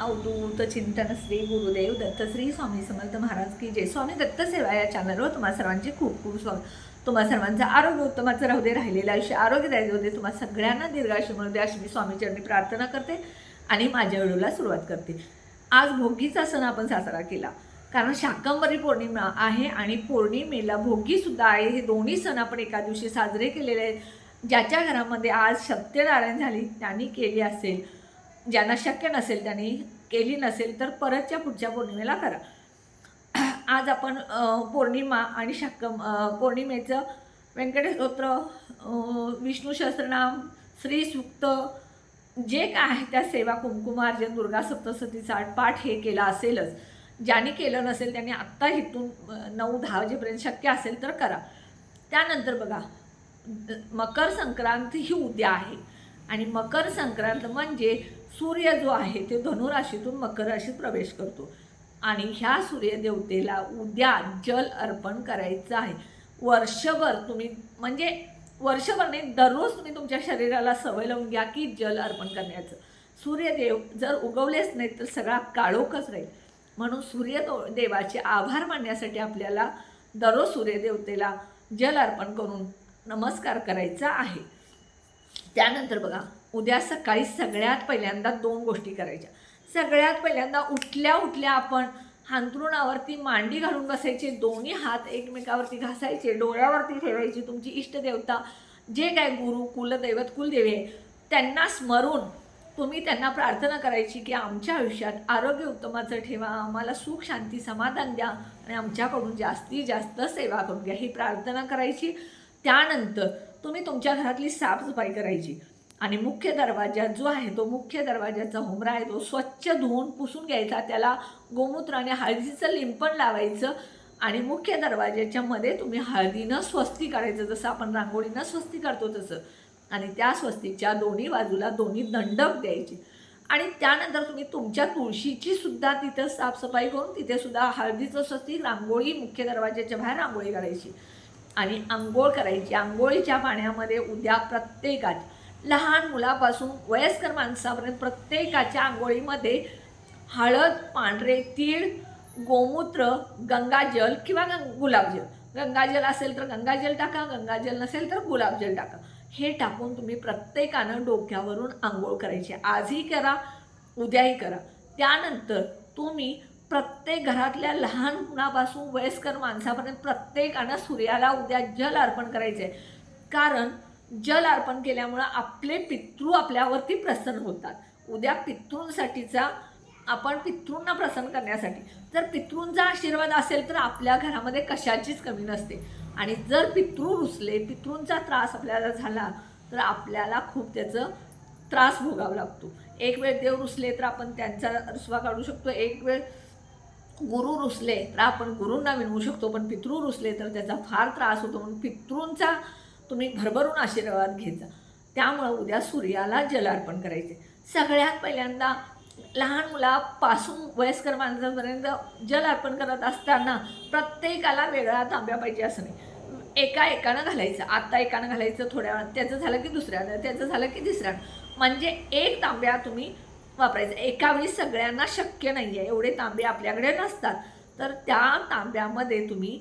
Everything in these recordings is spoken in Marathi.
अवधूत चिंतन श्री गुरुदेव दत्त श्री स्वामी समर्थ महाराज की जय. स्वामी दत्त सेवा या चॅनलवर तुम्हा सर्वांचे खूप खूप स्वागत. तुम्हा सर्वांचं आरोग्य उत्तमाचं राहू दे राहिलेलं आयुष्य आरोग्यदायी होते तुम्हा सगळ्यांना दीर्घायुष्य मिळू दे अशी मी स्वामीचरणी प्रार्थना करते आणि माझ्या व्हिडिओला सुरुवात करते. आज भोगीचा सण आपण साजरा केला. कारण शाकंबरी पौर्णिमा आहे आणि पौर्णिमेला भोगीसुद्धा आहे. हे दोन्ही सण आपण एका दिवशी साजरे केलेले आहेत. ज्याच्या घरामध्ये आज सत्यनारायण झाली त्यांनी केली असेल. ज्यांना शक्य नसेल त्यांनी केली नसेल तर परतच्या पुढच्या पौर्णिमेला करा. आज आपण पौर्णिमा आणि शाकम पौर्णिमेचं व्यंकटेशोत्र विष्णू सहस्रनाम श्री सुक्त जे काय आहे त्या सेवा कुंकुमार्जन दुर्गा सप्तसतीचा पाठ हे केला असेलच. ज्यांनी केलं नसेल त्यांनी आत्ता इथून नऊ दहा वाजेपर्यंत शक्य असेल तर करा. त्यानंतर बघा मकर संक्रांत ही उद्या आहे. आणि मकर संक्रांत म्हणजे सूर्य जो आहे ते धनुराशीतून मकर राशीत प्रवेश करतो. आणि ह्या सूर्यदेवतेला उद्या जल अर्पण करायचं आहे. वर्षभर तुम्ही म्हणजे वर्षभर नाही दररोज तुम्ही तुमच्या शरीराला सवय लावून घ्या की जल अर्पण करण्याचं. सूर्यदेव जर उगवलेच नाहीत तर सगळा काळोखच राहील. म्हणून सूर्य देवाचे आभार मानण्यासाठी आपल्याला दररोज सूर्यदेवतेला जल अर्पण करून नमस्कार करायचा आहे. त्यानंतर बघा उद्या सकाळी सगळ्यात पहिल्यांदा दोन गोष्टी करायच्या. सगळ्यात पहिल्यांदा उठल्या उठल्या आपण हांतरुणावरती मांडी घालून बसायचे दोन्ही हात एकमेकावरती घासायचे डोळ्यावरती ठेवायची तुमची इष्टदेवता जे काय गुरु कुलदैवत कुलदेवी आहे त्यांना स्मरून तुम्ही त्यांना प्रार्थना करायची की आमच्या आयुष्यात आरोग्य उत्तमाचं ठेवा आम्हाला सुख शांती समाधान द्या आणि आमच्याकडून जास्तीत जास्त सेवा करून घ्या. ही प्रार्थना करायची. त्यानंतर तुम्ही तुमच्या घरातली साफसफाई करायची. आणि मुख्य दरवाजा जो आहे तो मुख्य दरवाजाचा हुमरा आहे तो स्वच्छ धुवून पुसून घ्यायचा. त्याला गोमूत्र आणि हळदीचं लिंपण लावायचं आणि मुख्य दरवाजाच्या मध्ये तुम्ही हळदीनं स्वस्ती करायचं जसं आपण रांगोळीनं स्वस्ती करतो तसं. आणि त्या स्वस्तीच्या दोन्ही बाजूला दोन्ही दंडक द्यायची. आणि त्यानंतर तुम्ही तुमच्या तुळशीची सुद्धा तिथं साफसफाई करून तिथे सुद्धा हळदीचं स्वस्ती रांगोळी मुख्य दरवाजाच्या बाहेर रांगोळी काढायची आणि आंघोळ करायची. आंघोळीच्या पाण्यामध्ये उद्या प्रत्येकाच्या लहान मुलापासून वयस्कर माणसापर्यंत प्रत्येकाच्या आंघोळीमध्ये हळद पांढरे तीळ गोमूत्र गंगाजल किंवा गंग गुलाबजल. गंगाजल असेल तर गंगाजल टाका गंगाजल नसेल तर गुलाबजल टाका. हे टाकून तुम्ही प्रत्येकानं डोक्यावरून आंघोळ करायची. आजही करा उद्याही करा. त्यानंतर तुम्ही प्रत्येक घरातल्या लहान मुलापासून वयस्कर माणसापर्यंत प्रत्येकानं सूर्याला उद्या जल अर्पण करायचं आहे कारण जल अर्पण केल्यामुळं आपले पितृ आपल्यावरती प्रसन्न होतात. उद्या पितृंसाठीचा आपण पितृंना प्रसन्न करण्यासाठी. जर पितृंचा आशीर्वाद असेल तर आपल्या घरामध्ये कशाचीच कमी नसते. आणि जर पितृ रुसले पितृंचा त्रास आपल्याला झाला तर आपल्याला खूप त्याचं त्रास भोगावा लागतो. एक वेळ देव रुसले तर आपण त्यांचा रुसवा काढू शकतो. एक वेळ गुरु रुसले तर आपण गुरूंना विनवू शकतो पण पितृ रुसले तर त्याचा फार त्रास होतो. म्हणून पितृंचा तुम्ही भरभरून आशीर्वाद घ्यायचा. त्यामुळं उद्या सूर्याला जलार्पण करायचे. सगळ्यात पहिल्यांदा लहान मुलापासून वयस्कर माणसांपर्यंत जल अर्पण करत असताना प्रत्येकाला वेगळा तांब्या पाहिजे असं नाही. एका एकानं घालायचं. आत्ता एकानं घालायचं थोड्या वेळात त्याचं झालं की दुसऱ्यानं त्याचं झालं की तिसऱ्यानं. म्हणजे एक तांब्या तुम्ही वापरायचं. एकावेळी सगळ्यांना शक्य नाही आहे एवढे तांबे आपल्याकडे नसतात. तर त्या तांब्यामध्ये तुम्ही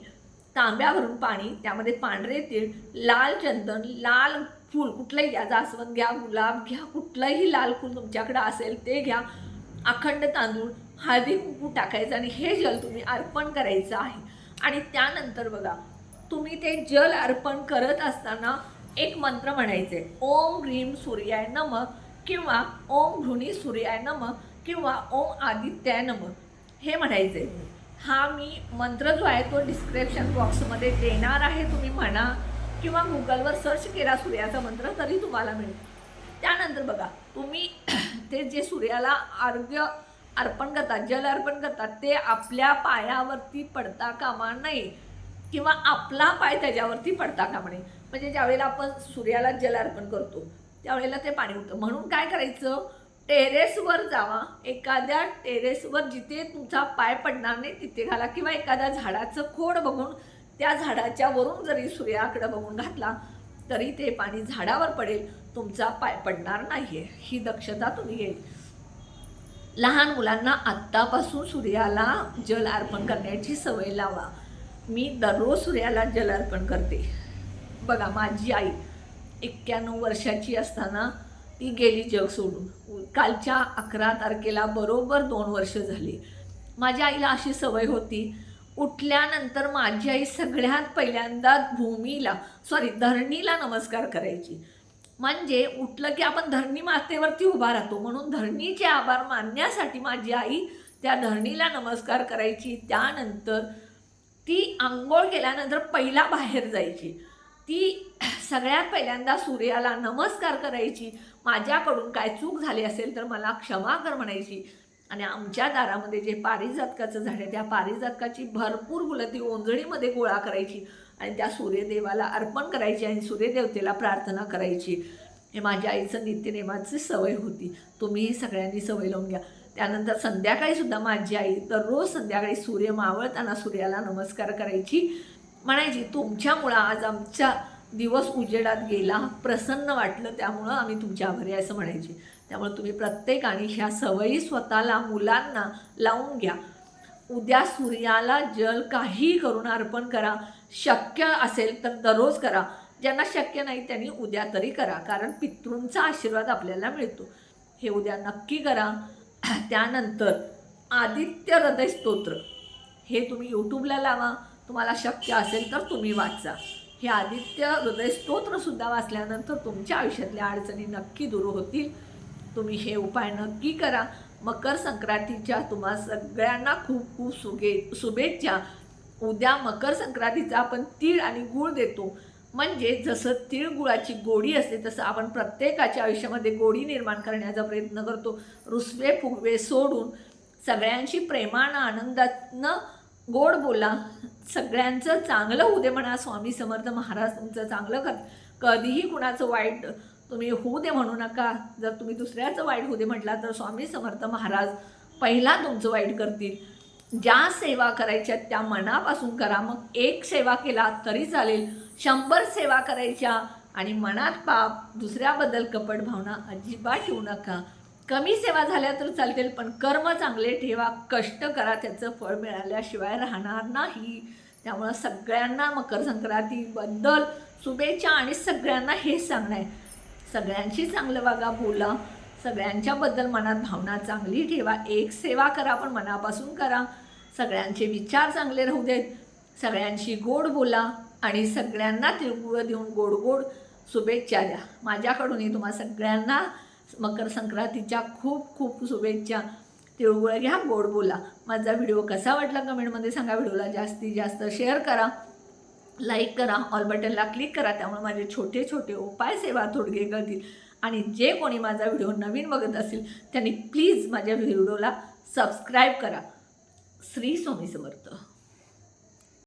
तांब्यावरून पाणी त्यामध्ये पांढरे तीळ लाल चंदन लाल फूल कुठलंही घ्या. जास्वंद घ्या गुलाब घ्या कुठलंही लाल फूल तुमच्याकडं असेल ते घ्या. अखंड तांदूळ हळदी कुंकू टाकायचं आणि हे जल तुम्ही अर्पण करायचं आहे. आणि त्यानंतर बघा तुम्ही ते जल अर्पण करत असताना एक मंत्र म्हणायचे. ओम ह्रीम सूर्याय नमक किंवा ओम भृणी सूर्याय नम किंवा ओम आदित्याय नम हे म्हणायचे. हा मी मंत्र जो आहे तो डिस्क्रिप्शन बॉक्समध्ये देणार आहे तुम्ही म्हणा किंवा गुगलवर सर्च केला सूर्याचा मंत्र तरी तुम्हाला मिळेल. त्यानंतर बघा तुम्ही ते जे सूर्याला अर्घ्य अर्पण करतात जल अर्पण करतात ते आपल्या पायावरती पडता कामा नये किंवा आपला पाय त्याच्यावरती पडता कामा नये. म्हणजे ज्यावेळेला आपण सूर्याला जल अर्पण करतो त्यावेळेला ते पाणी उठतं म्हणून काय करायचं? टेरेसवर जावा. एखाद्या टेरेसवर जिथे तुमचा पाय पडणार नाही तिथे घाला. किंवा एखाद्या झाडाचं खोड बघून त्या झाडाच्या वरून जरी सूर्याकडे बघून घातला तरी ते पाणी झाडावर पडेल. तुमचा पाय पडणार नाही आहे ही दक्षता तुम्ही घेईल. लहान मुलांना आत्तापासून सूर्याला जल अर्पण करण्याची सवय लावा. मी दररोज सूर्याला जल अर्पण करते. बघा माझी आई एक्क्याण्णव वर्षाची असताना ती गेली जग सोडून. कालच्या अकरा तारखेला बरोबर दोन वर्ष झाली. माझ्या आईला अशी सवय होती उठल्यानंतर माझी आई सगळ्यात पहिल्यांदा भूमीला सॉरी धरणीला नमस्कार करायची. म्हणजे उठलं की आपण धरणी मातेवरती उभा राहतो म्हणून धरणीचे आभार मानण्यासाठी माझी आई त्या धरणीला नमस्कार करायची. त्यानंतर ती आंघोळ केल्यानंतर पहिला बाहेर जायची. ती सगळ्यात पहिल्यांदा सूर्याला नमस्कार करायची. माझ्याकडून काय चूक झाली असेल तर मला क्षमा कर म्हणायची. आणि आमच्या दारामध्ये जे पारिजातकाचं झाड आहे त्या पारिजातकाची भरपूर फुलं ती ओंजळीमध्ये गोळा करायची. आणि त्या सूर्यदेवाला अर्पण करायची आणि सूर्यदेवतेला प्रार्थना करायची. हे माझ्या आईचं नित्यनेमाची सवय होती. तुम्हीही सगळ्यांनी सवय लावून घ्या. त्यानंतर संध्याकाळी सुद्धा माझी आई दररोज संध्याकाळी सूर्य मावळताना सूर्याला नमस्कार करायची. म्हणायची तुमच्यामुळं आज आमचा दिवस उजेडात गेला. प्रसन्न वाटलं त्यामुळं आम्ही तुमच्या आभारी आहे असं म्हणायची. त्यामुळे तुम्ही प्रत्येकाने ह्या सवयी स्वतःला मुलांना लावून घ्या. उद्या सूर्याला जल काही करून अर्पण करा. शक्य असेल तर दररोज करा. ज्यांना शक्य नाही त्यांनी उद्या तरी करा कारण पितृंचा आशीर्वाद आपल्याला मिळतो. हे उद्या नक्की करा. त्यानंतर आदित्य हृदय स्तोत्र हे तुम्ही यूट्यूबला लावा. तुम्हाला शक्य असेल तर तुम्ही वाचा. हे आदित्य हृदय स्तोत्रसुद्धा वाचल्यानंतर तुमच्या आयुष्यातल्या अडचणी नक्की दूर होतील. तुम्ही हे उपाय नक्की करा. मकर संक्रांतीच्या तुम्हा सगळ्यांना खूप खूप सुगे शुभेच्छा. उद्या मकर संक्रांतीचा आपण तीळ आणि गूळ देतो. म्हणजे जसं तीळ गुळाची गोडी असते तसं आपण प्रत्येकाच्या आयुष्यामध्ये गोडी निर्माण करण्याचा प्रयत्न करतो. रुसवे फुगवे सोडून सगळ्यांशी प्रेमानं आनंदानं गोड बोला. सगळ्यांचं चांगलं होऊ दे म्हणा स्वामी समर्थ महाराज तुमचं चांगलं कर कधीही कुणाचं वाईट तुम्ही होऊ दे म्हणू नका. जर तुम्ही दुसऱ्याचं वाईट होऊ दे म्हटला तर स्वामी समर्थ महाराज पहिला तुमचं वाईट करतील. ज्या सेवा करायच्या त्या मनापासून करा. मग एक सेवा केला तरी चालेल. शंभर सेवा करायच्या आणि मनात पाप दुसऱ्याबद्दल कपट भावना अजिबात ठेवू नका. कमी सेवा झाल्या तर चालतील पण कर्म चांगले ठेवा कष्ट करा त्याचं फळ मिळाल्याशिवाय राहणार नाही. त्यामुळं सगळ्यांना मकर संक्रांतीबद्दल शुभेच्छा आणि सगळ्यांना हेच सांगणं आहे. सगळ्यांशी चांगलं वागा बोला. सगळ्यांच्याबद्दल मनात भावना चांगली ठेवा. एक सेवा करा पण मनापासून करा. सगळ्यांचे विचार चांगले राहू देत. सगळ्यांशी गोड बोला आणि सगळ्यांना तिळगुळ देऊन गोड गोड शुभेच्छा द्या. माझ्याकडूनही तुम्हा सगळ्यांना मकर संक्रांतीच्या खूप खूप शुभेच्छा. तिळगुळ घ्या गोड बोला. माझा व्हिडिओ कसा वाटला कमेंटमध्ये सांगा. व्हिडिओला जास्तीत जास्त शेअर करा लाईक करा ऑल बटनला क्लिक करा. त्यामुळे माझे छोटे छोटे उपाय सेवा थोडके करतील आणि जे कोणी माझा व्हिडिओ नवीन बघत असेल त्यांनी प्लीज माझ्या व्हिडिओला सबस्क्राईब करा. श्री स्वामी समर्थ.